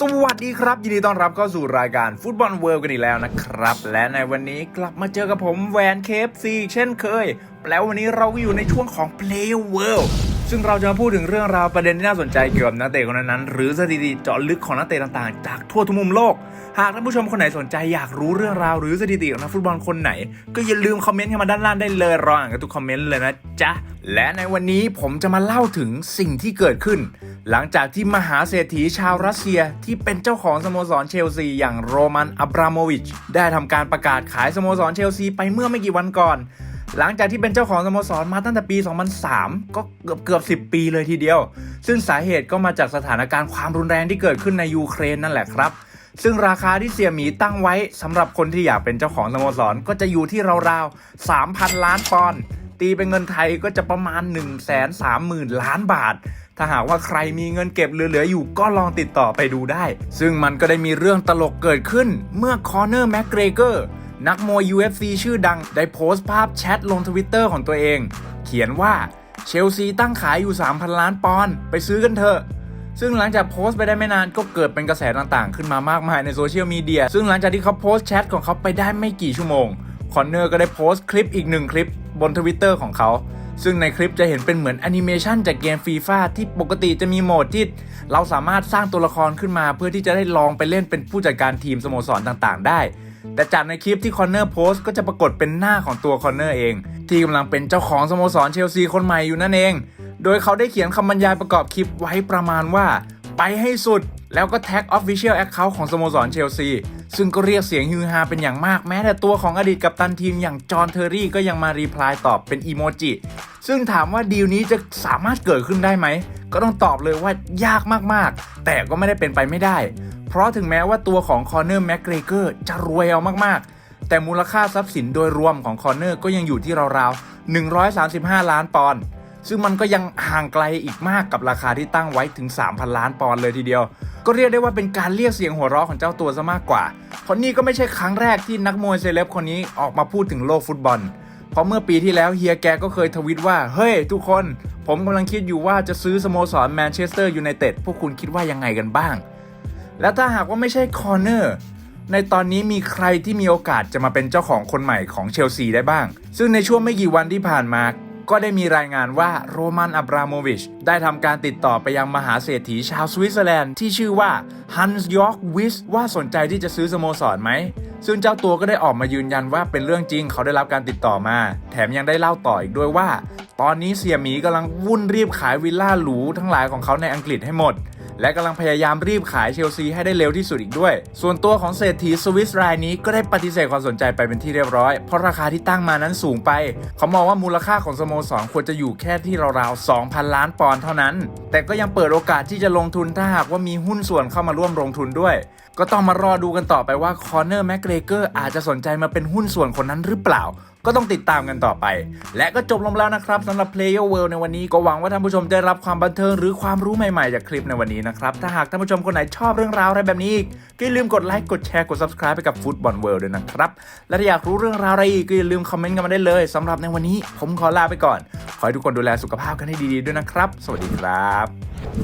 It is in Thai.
สวัสดีครับ ยินดีต้อนรับเข้าสู่รายการฟุตบอลเวิล์กันอีกแล้วนะครับ และในวันนี้กลับมาเจอกับผมแวนเคฟซีเช่นเคย แล้ววันนี้เราก็อยู่ในช่วงของ Play World ซึ่งเราจะมาพูดถึงเรื่องราวประเด็นที่น่าสนใจเกี่ยวกับนักเตะคนนั้นหรือสถิติเจาะลึกของนักเตะต่างๆ จากทั่วทุกมุมโลก หากท่านผู้ชมคนไหนสนใจอยากรู้เรื่องราวหรือสถิติของนักฟุตบอลคนไหน ก็อย่าลืมคอมเมนต์เข้ามาด้านล่างได้เลยรออ่านกันทุกคอมเมนต์เลยนะจ๊ะและในวันนี้ผมจะมาเล่าถึงสิ่งที่เกิดขึ้น หลังจากที่มหาเศรษฐีชาวรัสเซียที่เป็นเจ้าของสโมสรเชลซีอย่างโรมันอับราโมวิช ได้ทำการประกาศขายสโมสรเชลซีไปเมื่อไม่กี่วันก่อน หลังจากที่เป็นเจ้าของสโมสรมาตั้งแต่ปี 2003 ก็เกือบเกือบ 10 ปีเลยทีเดียว ซึ่งสาเหตุก็มาจากสถานการณ์ความรุนแรงที่เกิดขึ้นในยูเครนนั่นแหละครับ ซึ่งราคาที่เสียหมีตั้งไว้สำหรับคนที่อยากเป็นเจ้าของสโมสรก็จะอยู่ที่ราวๆ 3,000 ล้านปอนด์ตีเป็นเงินไทยก็จะประมาณ 1 3 0 0 0 0 ล้านบาท ถ้าหากว่าใครมีเงินเก็บเหลือๆอยู่ก็ลองติดต่อไปดูได้ ซึ่งมันก็ได้มีเรื่องตลกเกิดขึ้นเมื่อคอนเนอร์แม g เกรเกอร์นักมวย UFC ชื่อดังได้โพสต์ภาพแชทลงทวิตเตอร์ของตัวเอง เขียนว่าเชลซีตั้งขายอยู่ 3,000 ล้านปอนด์ไปซื้อกันเถอะ ซึ่งหลังจากโพสต์ไปได้ไม่นานก็เกิดเป็นกระแสต่างๆ ขึ้นมามากมายในโซเชียลมีเดีย ซึ่งหลังจากที่เขาโพสต์แชทของเขาไปได้ไม่กี่ชั่วโมง คอนเนอร์ก็ได้โพสต์คลิปอีกหนึ่งคลิปบนทวิตเตอร์ของเขา ซึ่งในคลิปจะเห็นเป็นเหมือนแอนิเมชันจากเกมฟีฟ่าที่ปกติจะมีโหมดที่เราสามารถสร้างตัวละครขึ้นมาเพื่อที่จะได้ลองไปเล่นเป็นผู้จัดการทีมสโมสรต่างๆ ได้ แต่จากในคลิปที่คอนเนอร์โพสต์ก็จะปรากฏเป็นหน้าของตัวคอนเนอร์เอง ที่กำลังเป็นเจ้าของสโมสรเชลซีคนใหม่อยู่นั่นเอง โดยเขาได้เขียนคำบรรยายประกอบคลิปไว้ประมาณว่า ไปให้สุด แล้วก็แท็ก Official Account ของสโมสรเชลซี ซึ่งก็เรียกเสียงฮือฮาเป็นอย่างมากแม้แต่ตัวของอดีตกัปตันทีมอย่างจอห์นเทอร์รี่ก็ยังมารีプライตอบเป็นอีโมจิ ซึ่งถามว่าดีลนี้จะสามารถเกิดขึ้นได้ไหม ก็ต้องตอบเลยว่ายากมากๆ แต่ก็ไม่ได้เป็นไปไม่ได้ เพราะถึงแม้ว่าตัวของคอนเนอร์แม g เกรเกอร์จะรวยเอามากๆ แต่มูลค่าทรัพย์สินโดยรวมของคอนเนอร์ก็ยังอยู่ที่ราวๆ 135 ล้านปอนด์ ซึ่งมันก็ยังห่างไกลอีกมากกับราคาที่ตั้งไว้ถึง 3,000 ล้านปอนด์เลยทีเดียว ก็เรียกได้ว่าเป็นการเรียกเสียงหัวเราะของเจ้าตัวซะมากกว่า เพราะนี่ก็ไม่ใช่ครั้งแรกที่นักมวยเซเลบคนนี้ออกมาพูดถึงโลกฟุตบอล เพราะเมื่อปีที่แล้วเฮียแกก็เคยทวิตว่า เฮ้ย ทุกคน ผมกำลังคิดอยู่ว่าจะซื้อสโมสรแมนเชสเตอร์ยูไนเต็ดพวกคุณคิดว่ายังไงกันบ้าง และถ้าหากว่าไม่ใช่คอร์เนอร์ในตอนนี้มีใครที่มีโอกาสจะมาเป็นเจ้าของคนใหม่ของเชลซีได้บ้าง ซึ่งในช่วงไม่กี่วันที่ผ่านมา ก็ได้มีรายงานว่าโรมันอับราโมวิชได้ทำการติดต่อไปยังมหาเศรษฐีชาวสวิตเซอร์แลนด์ที่ชื่อว่าฮันส์ยอร์กวิสว่าสนใจที่จะซื้อสโมสรไหม ซึ่งเจ้าตัวก็ได้ออกมายืนยันว่าเป็นเรื่องจริงเขาได้รับการติดต่อมา แถมยังได้เล่าต่ออีกด้วยว่า ตอนนี้เสี่ยหมีกำลังวุ่นรีบขายวิลล่าหรูทั้งหลายของเขาในอังกฤษให้หมด และกำลังพยายามรีบขายเชลซีให้ได้เร็วที่สุดอีกด้วย ส่วนตัวของเศรษฐีสวิสรายนี้ก็ได้ปฏิเสธความสนใจไปเป็นที่เรียบร้อย เพราะราคาที่ตั้งมานั้นสูงไป เขามองว่ามูลค่าของสโมสรควรจะอยู่แค่ที่ราวๆ2,000 ล้านปอนด์เท่านั้น แต่ก็ยังเปิดโอกาสที่จะลงทุนถ้าหากว่ามีหุ้นส่วนเข้ามาร่วมลงทุนด้วย ก็ต้องมารอดูกันต่อไปว่าคอนเนอร์แม g เกรเกอร์อาจจะสนใจมาเป็นหุ้นส่วนคนนั้นหรือเปล่า ก็ต้องติดตามกันต่อไป และก็จบลงแล้วนะครับสำหรับ Player World ในวันนี้ก็หวังว่าท่านผู้ชมจะได้รับความบันเทิงหรือความรู้ใหม่ๆจากคลิปในวันนี้นะครับถ้าหากท่านผู้ชมคนไหนชอบเรื่องราวอะไรแบบนี้อีกก็อย่าลืมกดไลค์กดแชร์กด subscribe ไปกับ Football World ด้วยนะครับและถ้าอยากรู้เรื่องราวอะไรอีกก็อย่าลืมคอมเมนต์กันมาได้เลยสำหรับในวันนี้ ผมขอลาไปก่อน ขอให้ทุกคนดูแลสุขภาพกันให้ดีๆด้วยนะครับ สวัสดีครับ